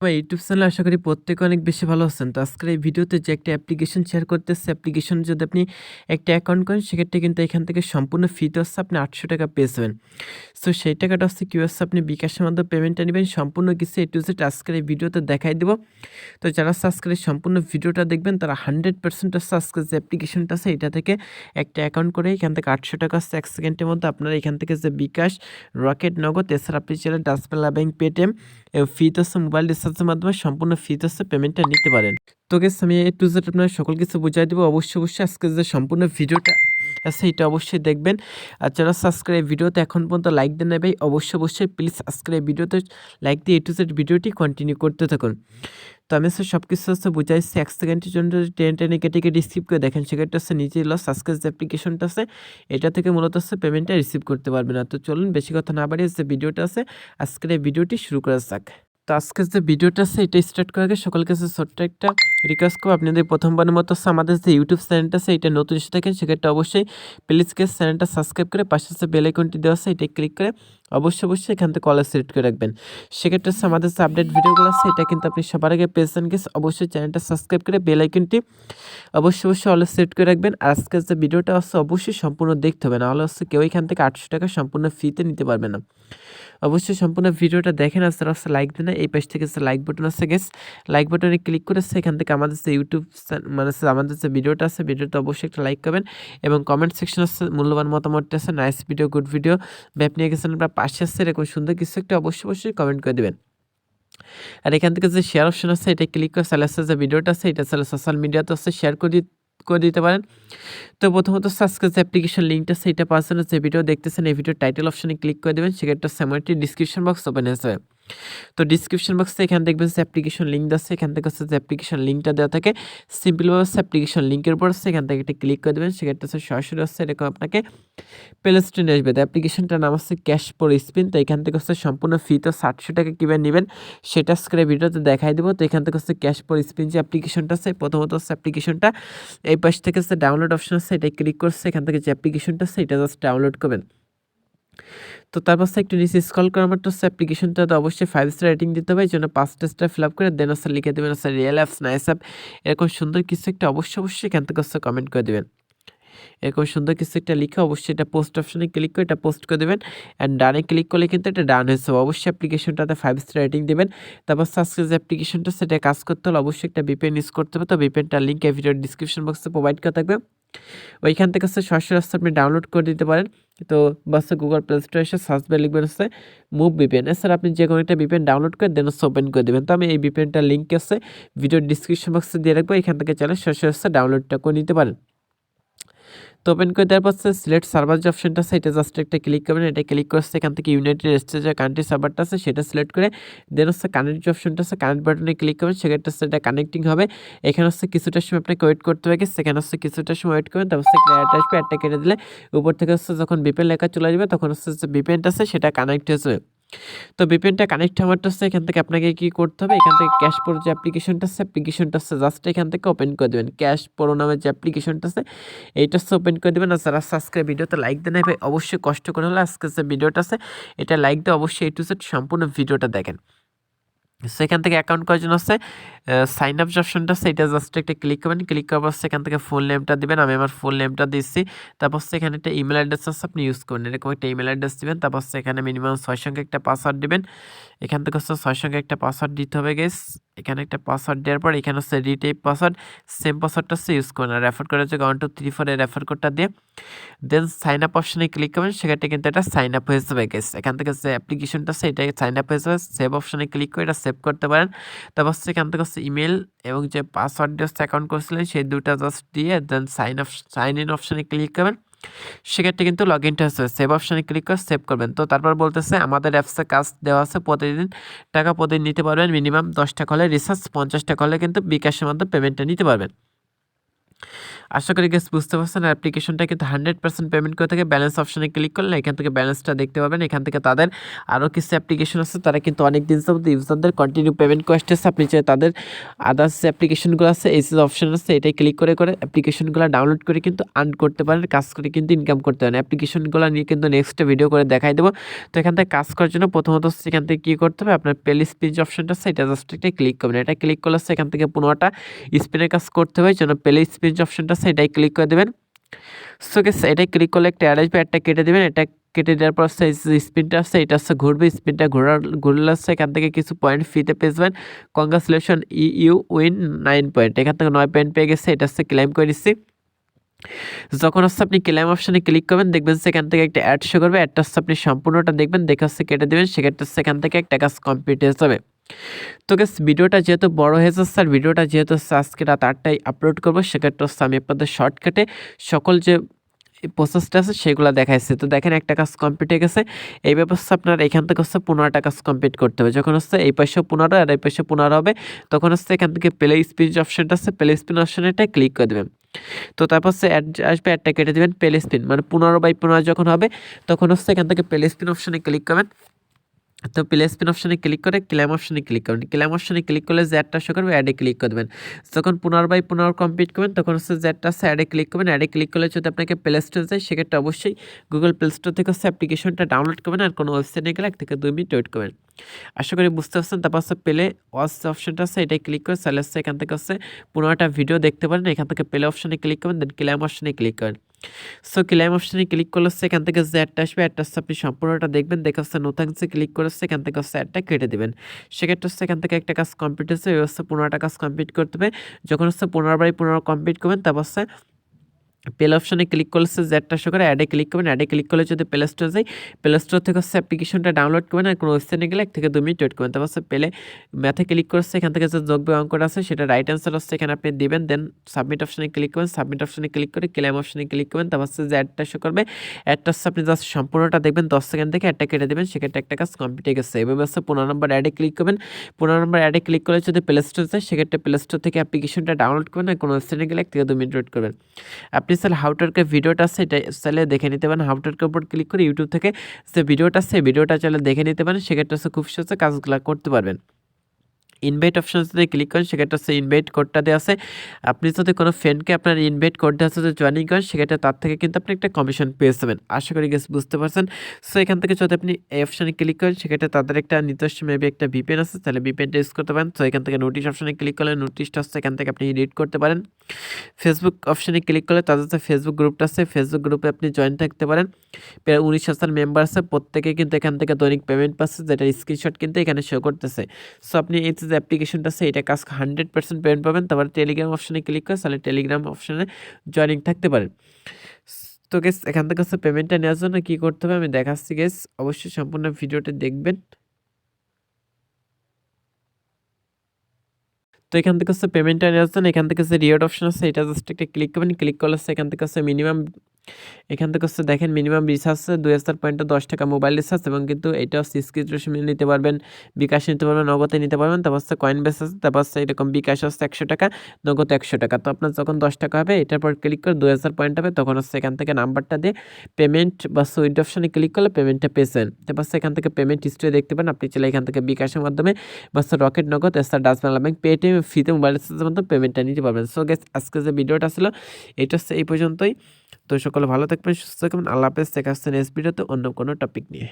আমার YouTube channel আশা করি প্রত্যেকে অনেক বেশি ভালো আছেন। তো আজকের এই ভিডিওতে যে একটা অ্যাপ্লিকেশন শেয়ার করতেছে অ্যাপ্লিকেশন যদি আপনি একটা অ্যাকাউন্ট করেন, সেক্ষেত্রে কিন্তু এখান থেকে সম্পূর্ণ ফিতে হচ্ছে আপনি আটশো টাকা পেয়ে যাবেন সো সেই টাকাটা হচ্ছে কী হচ্ছে আপনি বিকাশের মাধ্যমে পেমেন্টটা নেবেন। সম্পূর্ণ কিছু এ টু আজকের এই ভিডিওতে দেখাই দেবো। তো যারা আজকের এই সম্পূর্ণ ভিডিওটা দেখবেন, তারা হান্ড্রেড পার্সেন্ট হচ্ছে আজকের যে অ্যাপ্লিকেশনটা আছে, এটা থেকে একটা অ্যাকাউন্ট করে এখান থেকে আটশো টাকা হচ্ছে এক সেকেন্ডের মধ্যে আপনারা এখান থেকে যে বিকাশ রকেট নগদ, এছাড়া আপনি চাইলে ডাসপেলা ব্যাংক পেটিএম ফিতে হচ্ছে মোবাইল রিচার্জের মাধ্যমে সম্পূর্ণ হচ্ছে পেমেন্টটা নিতে পারেন। তো গেস আমি এ টু জেড আপনার সকল কিছু বুঝাই দেবো। অবশ্যই অবশ্যই আজকে যে সম্পূর্ণ ভিডিওটা আছে এটা অবশ্যই দেখবেন। আর যারা সাবস্ক্রাইব ভিডিওতে এখন পর্যন্ত লাইক দেন না ভাই, অবশ্যই অবশ্যই প্লিজ সাবস্ক্রাইব ভিডিওতে লাইক দিয়ে এ টু জেড ভিডিওটি কন্টিনিউ করতে থাকুন। তো আমি হচ্ছে সব কিছু হচ্ছে বুঝাইছি। এক সেকেন্ডের জন্য টেন টেনে কেটে কেটে রিসিভ করে দেখেন, সেক্ষেত্রে হচ্ছে নিজেই লস সাবস্ক্রাইব যে অ্যাপ্লিকেশনটা আছে, এটা থেকে মূলত হচ্ছে পেমেন্টটা রিসিভ করতে পারবে না। তো চলুন, বেশি কথা না বাড়িয়ে যে ভিডিওটা আছে, আজকের এই ভিডিওটি শুরু করা যাক। তো আজকে যে ভিডিওটা আছে, এটা স্টার্ট করার আগে সকল কাছে ছোট্ট একটা রিকোয়েস্ট করব। আপনাদের প্রথমবারের মতো আমাদের যে ইউটিউব চ্যানেলটা আছে, এটা নতুন এসে থাকেন, সেক্ষেত্রে অবশ্যই প্লিজ কে চ্যানেলটা সাবস্ক্রাইব করে পাশে যে বেল আইকনটি দেওয়া আছে, এটা ক্লিক করে অবশ্যই অবশ্যই এখান থেকে কলার সিলেক্ট করে রাখবেন। সেক্ষেত্রে আমাদের যে আপডেট ভিডিওগুলো আছে, এটা কিন্তু আপনি সবার আগে পেয়েছেন গেছে অবশ্যই চ্যানেলটা সাবস্ক্রাইব করে বেল আইকনটি অবশ্যই অবশ্যই অলে সিলেক্ট করে রাখবেন। আজকের যে ভিডিওটা আছে, অবশ্যই সম্পূর্ণ দেখতে হবে, নাহলে হচ্ছে কেউ এখান থেকে আটশো টাকা সম্পূর্ণ ফ্রিতে নিতে পারবে না। অবশ্যই সম্পূর্ণ ভিডিওটা দেখেন, আর যারা হচ্ছে লাইক দেন এই পাশ থেকে লাইক বাটন আছে গেস লাইক বাটনে ক্লিক করে সেখান থেকে আমাদের যে ইউটিউব মানে আমাদের যে ভিডিওটা আছে ভিডিওটা অবশ্যই একটা লাইক করবেন। এবং কমেন্ট সেকশন আছে, মূল্যবান মতামতটা আছে নাইস ভিডিও গুড ভিডিও ব্যাপ নিয়ে গেছেন আপনার পাশে আসছে এরকম সুন্দর কিছু একটা অবশ্যই অবশ্যই কমেন্ট করে দেবেন। আর এখান থেকে যে শেয়ার অপশন আছে, এটা ক্লিক করে চালে যে ভিডিওটা আছে, এটা চালে সোশ্যাল মিডিয়াতে আছে শেয়ার করে করে দিতে পারেন। তো প্রথমত সাবস্ক্রাইব অ্যাপ্লিকেশন লিঙ্কটা সেইটা পাচ্ছেন যে ভিডিও দেখতেছেন, এই ভিডিও টাইটেল অপশানে ক্লিক করে দেবেন, সেক্ষেত্রে সেমনটি ডিসক্রিপশন বক্স ওপেন যাবে। তো ডিসক্রিপশন বক্সে এখানে দেখবেন যে অ্যাপ্লিকেশন লিঙ্ক আছে। এখান থেকে হচ্ছে যে অ্যাপ্লিকেশন লিঙ্কটা দেওয়া থাকে। সিম্পলভাবে হচ্ছে অ্যাপ্লিকেশন লিঙ্কের উপর হচ্ছে এখান থেকে একটা ক্লিক করে দেবেন। সেক্ষেত্রে হচ্ছে সরাসরি হচ্ছে এরকম আপনাকে প্লে স্টোরে আসবে। তো অ্যাপ্লিকেশনটার নাম হচ্ছে ক্যাশ পর স্পিন তো এখান থেকে হচ্ছে সম্পূর্ণ ফি তো ষাটশো টাকা কীভাবে নেবেন? সেটা স্ক্রে ভিডিওতে দেখাই দেবো। তো এখান থেকে হচ্ছে ক্যাশ পর স্পিন যে অ্যাপ্লিকেশনটা আছে, প্রথমত হচ্ছে অ্যাপ্লিকেশনটা এই পাশ থেকে হচ্ছে ডাউনলোড অপশন আছে। এটা ক্লিক করছে এখান থেকে যে অ্যাপ্লিকেশনটা আছে, এটা জাস্ট ডাউনলোড করবেন। তো তারপর একটু নিচে স্কল করার মতো হচ্ছে অ্যাপ্লিকেশনটাতে অবশ্যই ফাইভ স্টার রেটিং দিতে হবে। এই জন্য পাঁচটা স্টার ফিল আপ করে দেন হচ্ছে লিখে দেবেন হচ্ছে রিয়েল অ্যাপস নাইস অ্যাপ এরকম সুন্দর কিছু একটা অবশ্যই অবশ্যই এখান থেকে হচ্ছে কমেন্ট করে দেবেন। এরকম সুন্দর কিছু একটা লিখে অবশ্যই এটা পোস্ট অপশনে ক্লিক করে এটা পোস্ট করে দেবেন। অ্যান্ড ডানে ক্লিক করলে কিন্তু এটা ডান হয়েছে। অবশ্যই অ্যাপ্লিকেশনটাতে ফাইভ স্টার রেটিং দেবেন। তারপর সাবস্ক্রাইব যে অ্যাপ্লিকেশনটা সেটা কাজ করতে হলে অবশ্যই একটা বিপেন ইউজ করতে হবে। তো বিপেনটার লিঙ্ক ভিডিওর ডিসক্রিপশন বক্সে প্রোভাইড করা থাকবে। ওইখান থেকে হচ্ছে সরাসরি হচ্ছে আপনি ডাউনলোড করে দিতে পারেন। তো বাস গুগল প্লে স্টোরে এসে সার্চ বারে লিখবেন হচ্ছে মুভ বিপেন এছাড়া আপনি যে কোনো একটা বিপেন ডাউনলোড করে দেন হচ্ছে ওপেন করে দেবেন। তো আমি এই বিপিএনটার লিঙ্ক আছে ভিডিও ডিসক্রিপশন বক্সে দিয়ে রাখব। এখান থেকে চাইলে সরাসরি হচ্ছে ডাউনলোডটা করে নিতে পারেন। তো ওপেন করে দেওয়ার পর সিলেক্ট সার্ভার যে অপশনটা আছে, এটা জাস্ট একটা ক্লিক করবেন, এটা ক্লিক করছে এখান থেকে ইউনাইটেড স্টেটস যে কান্ট্রি সার্ভারটা আছে, সেটা সিলেক্ট করে দেন হচ্ছে কানেক্ট যে অপশনটা আছে কানেক্ট বাটনে ক্লিক করবেন, সেক্ষেত্রে সেটা কানেক্টিং হবে। এখানে হচ্ছে কিছুটা সময় আপনাকে ওয়েট করতে হবে, সেখানে হচ্ছে কিছুটা সময় ওয়েট করবেন, তারপর হচ্ছে অ্যাড আসবে অ্যাডটা কেটে দিলে, উপর থেকে হচ্ছে যখন বিপেন লেখা চলে যাবে তখন হচ্ছে যে বিপেনটা আছে, সেটা কানেক্ট হয়ে যাবে। তো বিপিএনটা কানেক্ট হওয়ারটা হচ্ছে এখান থেকে আপনাকে কি করতে হবে? এখান থেকে ক্যাশ প্রো যে অ্যাপ্লিকেশনটা আছে অ্যাপ্লিকেশনটা আছে জাস্ট এখান থেকে ওপেন করে দেবেন। ক্যাশ প্রো নামের যে অ্যাপ্লিকেশনটা আছে, এইটা হচ্ছে ওপেন করে দেবেন। আর যারা সাবস্ক্রাইব ভিডিওতে লাইক দেন ভাই, অবশ্যই কষ্ট করে হলে আজকে যে ভিডিওটা আছে, এটা লাইক দিয়ে অবশ্যই এই টু সেট সম্পূর্ণ ভিডিওটা দেখেন। সেখান থেকে অ্যাকাউন্ট করার জন্য সাইন আপ অপশনটা আছে, এটা জাস্ট একটা ক্লিক করবেন। ক্লিক করার পর সেখান থেকে ফুল নেমটা দিবেন। আমি আমার ফুল নেমটা দিচ্ছি তারপর সেখানে একটা ইমেল অ্যাড্রেস আছে, আপনি ইউজ করুন। এরকম একটা ইমেল অ্যাড্রেস দিবেন। তারপর সেখানে মিনিমাম ছয় সঙ্গে একটা পাসওয়ার্ড দিবেন। এখান থেকে হচ্ছে ছয় সঙ্গে একটা পাসওয়ার্ড দিতে হবে গেস এখানে একটা পাসওয়ার্ড দেওয়ার পর এখানে হচ্ছে রিটেপ পাসওয়ার্ড সেম পাসওয়ার্ডটা হচ্ছে ইউজ করুন। আর রেফার করে হচ্ছে one two three four refer কোডটা দিয়ে দেন সাইন আপ অপশনে ক্লিক করবেন। সেক্ষেত্রে কিন্তু এটা সাইন আপ হয়ে যাবে গেস এখান থেকে যে অ্যাপ্লিকেশনটা আছে এটা সাইন আপ হয়ে যাবে। সেভ অপশনে ক্লিক করে এটা সেভ করতে পারেন। তারপর এখান থেকে হচ্ছে ইমেল এবং যে পাসওয়ার্ড দিয়ে অ্যাকাউন্ট করেছিলেন, সেই দুটা জাস্ট দিয়ে দেন সাইন আপ সাইন ইন অপশানে ক্লিক করবেন। সেক্ষেত্রে কিন্তু লগ ইনটা হচ্ছে সেভ অপশানে ক্লিক করে সেভ করবেন। তো তারপর বলতেছে আমাদের অ্যাপসে কাজ দেওয়া আছে, প্রতিদিন টাকা প্রতিদিন নিতে পারবেন মিনিমাম দশ টাকা হলে রিচার্জ পঞ্চাশ টাকা হলে কিন্তু বিকাশের মধ্যে পেমেন্টটা নিতে পারবেন। আশা করি গেস বুঝতে পারছেন অ্যাপ্লিকেশনটা কিন্তু হান্ড্রেড পার্সেন্ট পেমেন্ট করে থাকে। ব্যালেন্স অপশনে ক্লিক করলে এখান থেকে ব্যালেন্সটা দেখতে পাবেন। এখান থেকে তাদের আরও কিছু অ্যাপ্লিকেশন আছে, তারা কিন্তু অনেক দিন যাবত ইউজারদের কন্টিনিউ পেমেন্ট করে আসতেছে। আপনি চাই তাদের আদার্স যে অ্যাপ্লিকেশনগুলো আছে, এই যে অপশন আছে, এটাই ক্লিক করে করে অ্যাপ্লিকেশনগুলো ডাউনলোড করে কিন্তু আর্ন করতে পারেন, কাজ করে কিন্তু ইনকাম করতে পারেন। অ্যাপ্লিকেশনগুলো নিয়ে কিন্তু নেক্সট ভিডিও করে দেখাই দেবো। তো এখান থেকে কাজ করার জন্য প্রথমত সেখান থেকে কী করতে হবে, আপনার প্লে স্পিচ অপশনটা আছে, এটা জাস্ট একটা ক্লিক করবেন। এটা ক্লিক করলে সেখান থেকে পনেরোটা স্পিনের কাজ করতে হবে যেন প্লে স্পিচ অপশনটা আছে, এটাই ক্লিক করে দেবেন। সো গেস এটাই ক্লিক করলে একটা অ্যাড আসবে একটা কেটে দেবেন। এটা কেটে দেওয়ার পর হচ্ছে স্পিনটা আসছে এটা হচ্ছে ঘুরবে। স্পিনটা ঘোরার, ঘুরলে আসছে এখান থেকে কিছু পয়েন্ট ফ্রিতে পেয়েছেন কংগ্রাচুলেশন ই ইউ উইন নাইন পয়েন্ট এখান থেকে নয় পয়েন্ট পেয়ে গেছে, এটা হচ্ছে ক্লেম করে দিচ্ছি। যখন হচ্ছে আপনি ক্লেম অপশানে ক্লিক করবেন, দেখবেন সেখান থেকে একটা অ্যাড শো করবে। অ্যাডটা হচ্ছে আপনি সম্পূর্ণটা দেখবেন, দেখে হচ্ছে কেটে দেবেন। সেক্ষেত্রে সেখান থেকে একটা কাজ কমপ্লিট হয়ে যাবে। তো গেস ভিডিওটা যেহেতু বড় হয়ে যাচ্ছে, আর ভিডিওটা যেহেতু আজকে রাত আটটায় আপলোড করব, সেক্ষেত্রে আমি আপনাদের শর্টকাটে সকল যে প্রসেসটা আছে, সেগুলো দেখাইছে। তো দেখেন, একটা কাজ কমপ্লিট হয়ে গেছে। এই ব্যবস্থা আপনার এখান থেকে হচ্ছে পনেরোটা কাজ কমপ্লিট করতে হবে। যখন হচ্ছে এই পাশে পনেরো, আর এই পাশে পনেরো হবে, তখন হচ্ছে এখান থেকে প্লে স্পিন অপশনটা আছে প্লে স্পিন অপশনটা ক্লিক করে দেবেন। তো তারপর হচ্ছে অ্যাড আসবে অ্যাডটা কেটে দেবেন প্লে স্পিন মানে পনেরো বাই পনেরো যখন হবে, তখন হচ্ছে এখান থেকে প্লে স্পিন অপশানে ক্লিক করবেন। তো প্লে স্পিন অপশানে ক্লিক করে ক্লেম অপশানে ক্লিক করবেন। ক্লেম অপশানে ক্লিক করলে জ্যাডটা শো করবে অ্যাডে ক্লিক করে দেবেন যখন পনেরো পুনর কমপ্লিট করবেন, তখন হচ্ছে জ্যাডটা আছে অ্যাডে ক্লিক করবেন। অ্যাডে ক্লিক করলে যদি আপনাকে প্লে স্টোর যায়, সেক্ষেত্রে অবশ্যই গুগল প্লে স্টোর থেকে হচ্ছে অ্যাপ্লিকেশনটা ডাউনলোড করবেন আর কোনো ওয়েবসাইটে গেলে এক থেকে দুই মিনিট ওয়েট করবেন। আশা করি বুঝতে পারছেন। তারপর হচ্ছে প্লে ওয়াচ অপশনটা আছে, এটাই ক্লিক করে তাহলে হচ্ছে এখান থেকে হচ্ছে পনেরোটা ভিডিও দেখতে পারেন। এখান থেকে প্লে অপশানে ক্লিক করবেন দেন ক্লেম অপশানে ক্লিক করেন। সো ক্লেম অপশানে ক্লিক করলে সেখান থেকে যে অ্যাডটা আসবে অ্যাডটা আপনি সম্পূর্ণটা দেখবেন, দেখে হচ্ছে নোথাংসে ক্লিক করে সেখান থেকে হচ্ছে অ্যাডটা কেটে দেবেন। সেক্ষেত্রে এখান থেকে একটা কাজ কমপ্লিট হচ্ছে ওই হচ্ছে পনেরোটা কাজ কমপ্লিট করতে হবে। যখন হচ্ছে পনেরো বাই পনেরো কমপ্লিট করবেন, তারপর হচ্ছে প্লে অপশনে ক্লিক করলে জ্যাডটা শো করে অ্যাডে ক্লিক করবেন অ্যাডে ক্লিক করলে যদি প্লে স্টোর যাই প্লে স্টোর থেকে হচ্ছে অ্যাপ্লিকেশনটা ডাউনলোড করবেন আর কোনো ওয়েবসাইটে গেলে এক থেকে দু মিনিট ওয়েট করবেন। তারপর হচ্ছে পেলে ম্যাথে ক্লিক করছে এখান থেকে যে যোগ অঙ্কটা আছে, সেটা রাইট অ্যান্সার হচ্ছে এখানে আপনি দিবেন দেন সাবমিট অপশনে ক্লিক করবেন সাবমিট অপশনে ক্লিক করে ক্লেম অপশনে ক্লিক করবেন, তারপর হচ্ছে যে অ্যাডটা শো করবে অ্যাডটা হচ্ছে আপনি জাস্ট সম্পূর্ণটা দেখবেন, দশ সেকেন্ড থেকে অ্যাডটা কেটে দেবেন, সেক্ষেত্রে একটা কাজ কমপ্লিট হয়ে গেছে। এভাবে হচ্ছে পনেরো নম্বর অ্যাডে ক্লিক করবেন, পনেরো নম্বর অ্যাডে ক্লিক করলে যদি প্লে স্টোর যায় সেক্ষেত্রে প্লে স্টোর থেকে অ্যাপ্লিকেশনটা ডাউনলোড করবেন আর কোনো ওয়েবসাইটে গেলে এক থেকে দু মিনিট ওয়েট করবেন। আপনি স্যার হাউটারকে ভিডিওটা আছে, এটা চাইলে দেখে নিতে পারেন। হাউটারকে উপর ক্লিক করে ইউটিউব থেকে যে ভিডিওটা আছে ভিডিওটা চাইলে দেখে নিতে পারেন। সেক্ষেত্রে খুব সহজে কাজগুলো করতে পারবেন। ইনভাইট অপশন যদি ক্লিক করেন, সেক্ষেত্রে হচ্ছে ইনভাইট কোডটা দেওয়া আছে। আপনি যদি কোনো ফ্রেন্ডকে আপনার ইনভাইট কোড দেওয়া আছে জয়েনিং করেন, সেক্ষেত্রে তার থেকে কিন্তু আপনি একটা কমিশন পেয়ে যাবেন। আশা করি গেস বুঝতে পারছেন। সো এখান থেকে যদি আপনি এই অপশানে ক্লিক করেন, সেক্ষেত্রে তাদের একটা নিজস্ব মেবি একটা ভিপিএন আছে, তাহলে ভিপিএনটা ইউজ করতে পারেন। তো এখান থেকে নোটিশ অপশানে ক্লিক করলে নোটিশটা হচ্ছে এখান থেকে আপনি এডিট করতে পারেন। ফেসবুক অপশানে ক্লিক করলে তাদের যে ফেসবুক গ্রুপটা আছে ফেসবুক গ্রুপে আপনি জয়েন থাকতে পারেন। প্রায় উনিশ হাজার মেম্বার আছে, প্রত্যেকে কিন্তু এখান থেকে দৈনিক পেমেন্ট পাচ্ছে, যেটা স্ক্রিনশট কিন্তু এখানে শো করতেছে। সো আপনি এই যে অ্যাপ্লিকেশনটা আছে, এটা কাজ হান্ড্রেড পার্সেন্ট পেমেন্ট পাবেন। তারপরে টেলিগ্রাম অপশানে ক্লিক করে তাহলে টেলিগ্রাম অপশানে জয়েনিং থাকতে পারেন তো গেস এখান থেকে হচ্ছে পেমেন্টটা নেওয়ার জন্য কী করতে হবে? আমি দেখাচ্ছি গেস অবশ্যই সম্পূর্ণ ভিডিওটা দেখবেন। তো এখান থেকে হচ্ছে পেমেন্টটা নেওয়ার জন্য এখান থেকে যে রিওয়ার্ড অপশন আছে, এটা জাস্ট একটা ক্লিক করবেন। ক্লিক করলে এখান থেকে হচ্ছে মিনিমাম এখান থেকে হচ্ছে দেখেন মিনিমাম রিচার্জ দুই হাজার পয়েন্ট দশ টাকা মোবাইল রিচার্জ এবং কিন্তু এটা হচ্ছে নিতে পারবেন, বিকাশ নিতে পারবেন, নগদে নিতে পারবেন, তারপর হচ্ছে কয়েন বেস আছে, তারপর হচ্ছে এরকম বিকাশ হচ্ছে একশো টাকা, নগদ একশো টাকা। তো আপনার যখন দশ টাকা হবে, এটার পর ক্লিক করে দুই হাজার পয়েন্ট হবে, তখন হচ্ছে এখান থেকে নাম্বারটা দিয়ে পেমেন্ট বা সুইট অপশানে ক্লিক করলে পেমেন্টটা পেয়েছেন তারপর এখান থেকে পেমেন্ট হিস্ট্রি দেখতে পান আপনি চাইলে এখান থেকে বিকাশের মাধ্যমে বা রকেট নগদ, এছাড়া ডাচ বাংলা ব্যাংক পেটিএম ফিতে মোবাইল রিচার্জের মাধ্যমে পেমেন্টটা নিতে পারবেন। সো গেস আজকে যে ভিডিওটা ছিল, এটা হচ্ছে এই পর্যন্তই। তো সকলে ভালো থাকবেন, সুস্থ থাকবেন। আল্লাহ হাফেজ, দেখা হচ্ছে নেক্সট ভিডিওতে অন্য কোনো টপিক নিয়ে।